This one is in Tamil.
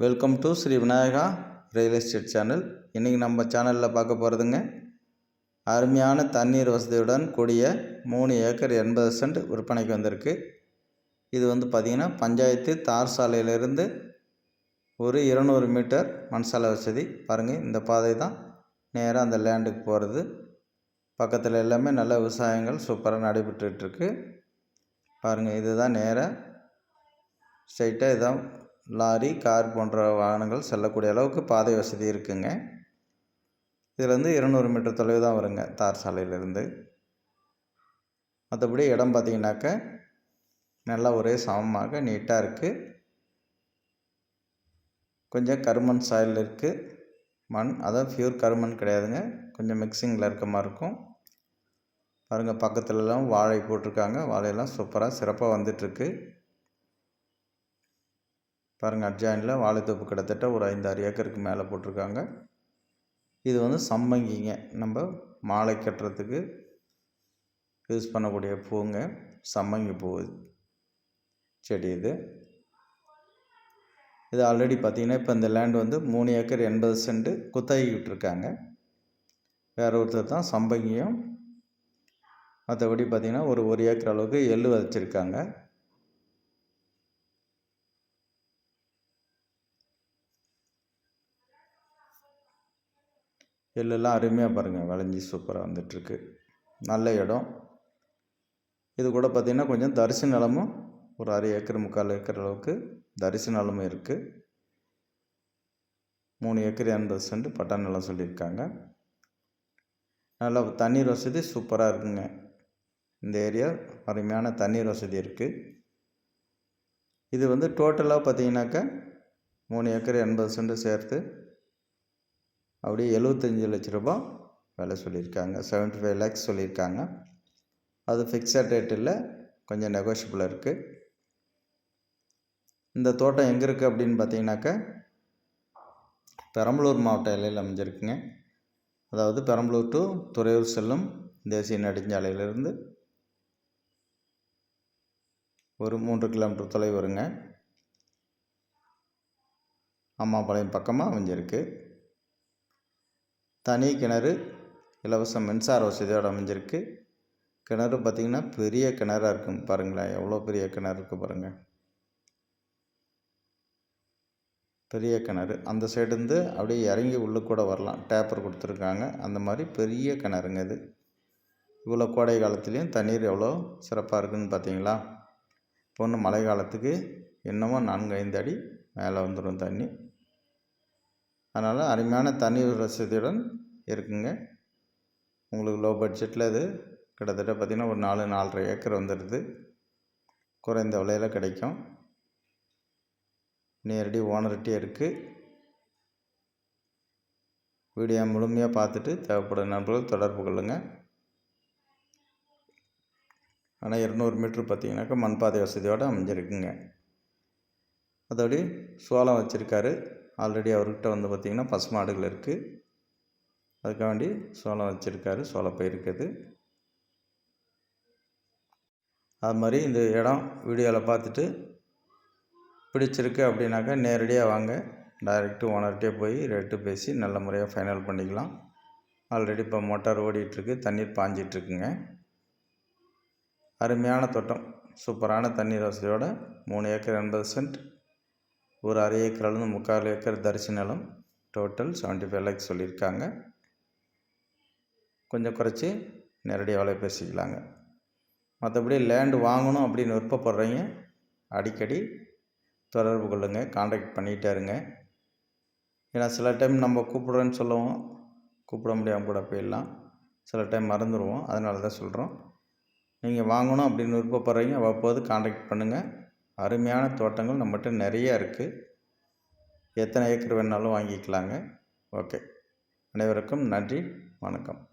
Welcome to Shri Vinayaka real estate channel இன்றைக்கி நம்ம சேனலில் பார்க்க போகிறதுங்க அருமையான தண்ணீர் வசதியுடன் கூடிய மூணு ஏக்கர் எண்பது சென்ட் விற்பனைக்கு வந்திருக்கு. இது வந்து பார்த்திங்கன்னா பஞ்சாயத்து தார் சாலையிலிருந்து ஒரு இருநூறு மீட்டர் மண்சாலை வசதி. பாருங்கள் இந்த பாதை தான் நேராக அந்த லேண்டுக்கு போகிறது பக்கத்தில் எல்லாமே நல்ல விவசாயங்கள் சூப்பராக நடைபெற்றுட்டுருக்கு பாருங்கள் இதுதான் நேராக ஸ்ட்ரைட்டாக இதான் லாரி கார் போன்ற வாகனங்கள் செல்லக்கூடிய அளவுக்கு பாதை வசதி இருக்குங்க. இதுலேருந்து இருநூறு மீட்டர் தொலைவு தான் வருங்க தார் சாலையிலேருந்து. மற்றபடி இடம் பார்த்திங்கனாக்க நல்லா ஒரே சமமாக நீட்டாக இருக்குது கொஞ்சம் கருமண் சாயில் இருக்குது மண். அதான் ஃபியூர் கருமண் கிடையாதுங்க கொஞ்சம் மிக்சிங்கில் இருக்க மாதிரி இருக்கும். பாருங்கள் பக்கத்துலலாம் வாழை போட்டிருக்காங்க வாழையெல்லாம் சூப்பராக சிறப்பாக வந்துட்டுருக்கு பாருங்கள் அட்ஜாயினில் வாழைத்தோப்பு கிட்டத்தட்ட ஒரு ஐந்து ஆறு ஏக்கருக்கு மேலே போட்டிருக்காங்க. இது வந்து சம்பங்கிங்க. நம்ம மாலை கட்டுறதுக்கு யூஸ் பண்ணக்கூடிய பூங்க சம்மங்கி பூ செடி இது. இது ஆல்ரெடி பார்த்திங்கன்னா இப்போ இந்த லேண்ட் வந்து மூணு ஏக்கர் எண்பது சென்ட்டு குத்தகி விட்டுருக்காங்க வேற ஒருத்தர் தான் சம்பங்கியும் மற்றபடி பார்த்திங்கன்னா ஒரு ஒரு ஏக்கர் அளவுக்கு எள்ளு விதைச்சிருக்காங்க எல்லாம் அருமையாக பாருங்கள் விளைஞ்சி சூப்பராக வந்துட்டுருக்கு. நல்ல இடம். இது கூட பார்த்திங்கன்னா கொஞ்சம் தரிசு நிலமும் ஒரு அரை ஏக்கர் முக்கால் ஏக்கர் அளவுக்கு தரிசு நிலமும் இருக்குது மூணு ஏக்கர் எண்பது சென்ட் பட்டா நிலம் சொல்லியிருக்காங்க. நல்லா தண்ணீர் வசதி சூப்பராக இருக்குங்க. இந்த ஏரியா அருமையான தண்ணீர் வசதி இருக்குது இது வந்து டோட்டலாக பார்த்தீங்கன்னாக்கா மூணு ஏக்கர் எண்பது சென்ட் சேர்த்து அப்படியே எழுபத்தஞ்சி லட்ச ரூபா விலை சொல்லியிருக்காங்க. செவன்ட்டி ஃபைவ் லேக்ஸ் சொல்லியிருக்காங்க. அது ஃபிக்ஸட் ரேட் இல்லை கொஞ்சம் நெகோஷியபிள் இருக்குது இந்த தோட்டம் எங்கே இருக்குது அப்படின்னு பார்த்தீங்கன்னாக்கா பெரம்பலூர் மாவட்ட எல்லையில் அமைஞ்சிருக்குங்க. அதாவது பெரம்பலூர் டு துறையூர் செல்லும் தேசிய நெடுஞ்சாலையிலிருந்து ஒரு மூன்று கிலோமீட்டர் தொலைவு வருங்க அம்மாபாளையம் பக்கமாக அமைஞ்சிருக்கு. தனி கிணறு இலவச மின்சார வசதியோடு அமைஞ்சிருக்கு. கிணறு பார்த்திங்கன்னா பெரிய கிணறாக இருக்கும் பாருங்களேன். எவ்வளோ பெரிய கிணறு இருக்குது பாருங்கள் பெரிய கிணறு. அந்த சைடுந்து அப்படியே இறங்கி உள்ளே கூட வரலாம். டேப்பர் கொடுத்துருக்காங்க. அந்த மாதிரி பெரிய கிணறுங்க இது. இவ்வளோ கோடை காலத்துலேயும் தண்ணீர் எவ்வளோ சிறப்பாக இருக்குதுன்னு பார்த்தீங்களா? பொண்ணு மழை காலத்துக்கு இன்னமும் நான்கு ஐந்து அடி மேலே வந்துடும் தண்ணி. அதனால் அருமையான தண்ணீர் வசதியுடன் இருக்குங்க. உங்களுக்கு லோ பட்ஜெட்டில் இது. கிட்டத்தட்ட பார்த்திங்கன்னா ஒரு நாலு நாலரை ஏக்கர் வந்துடுது குறைந்த விலையில் கிடைக்கும். நேரடி ஓனர்கிட்டே இருக்குது வீடியோ முழுமையாக பார்த்துட்டு தேவைப்படும் நண்பர்கள் தொடர்பு கொள்ளுங்கள் ஆனால் இருநூறு மீட்ரு பார்த்தீங்கன்னாக்கா மண்பாதை வசதியோடு அமைஞ்சிருக்குங்க. அதோடய சோளம் வச்சுருக்காரு. ஆல்ரெடி அவர்கிட்ட வந்து பார்த்திங்கன்னா பசு மாடுகள் இருக்குது அதுக்காண்டி சோளம் வச்சுருக்காரு. சோளப்பயிர் இருக்குது. அது மாதிரி இந்த இடம் வீடியோவில் பார்த்துட்டு பிடிச்சிருக்கு அப்படின்னாக்கா நேரடியாக வாங்க. டைரெக்டு ஓனர்கிட்டே போய் ரேட்டு பேசி நல்ல முறையாக ஃபைனல் பண்ணிக்கலாம். ஆல்ரெடி இப்போ மோட்டார் ஓடிட்டுருக்கு. தண்ணீர் பாஞ்சிட்ருக்குங்க அருமையான தோட்டம். சூப்பரான தண்ணீர் வசதியோட மூணு ஏக்கர் எண்பது சென்ட் ஒரு அரை ஏக்கர்லேருந்து முக்கால் ஏக்கர் தரிசு நிலம் டோட்டல் செவன்ட்டி ஃபைவ் லேக்ஸ் சொல்லியிருக்காங்க. கொஞ்சம் குறைச்சி நேரடியாக வேலை பேசிக்கலாங்க. மற்றபடி லேண்டு வாங்கணும் அப்படின்னு விருப்பப்படுறீங்க அடிக்கடி தொடர்பு கொள்ளுங்கள் காண்டாக்ட் பண்ணிகிட்டே இருங்க. ஏன்னா சில டைம் நம்ம கூப்பிட்றேன்னு சொல்லுவோம் கூப்பிட முடியாமல் கூட போயிடலாம். சில டைம் மறந்துடுவோம் அதனால தான் சொல்கிறோம் நீங்கள் வாங்கணும் அப்படின்னு விருப்பப்படுறீங்க அவ்வப்போது காண்டாக்ட் பண்ணுங்கள் அருமையான தோட்டங்கள் நம்மகிட்ட நிறையா இருக்குது எத்தனை ஏக்கர் வேணாலும் வாங்கிக்கலாங்க. ஓகே. அனைவருக்கும் நன்றி. வணக்கம்.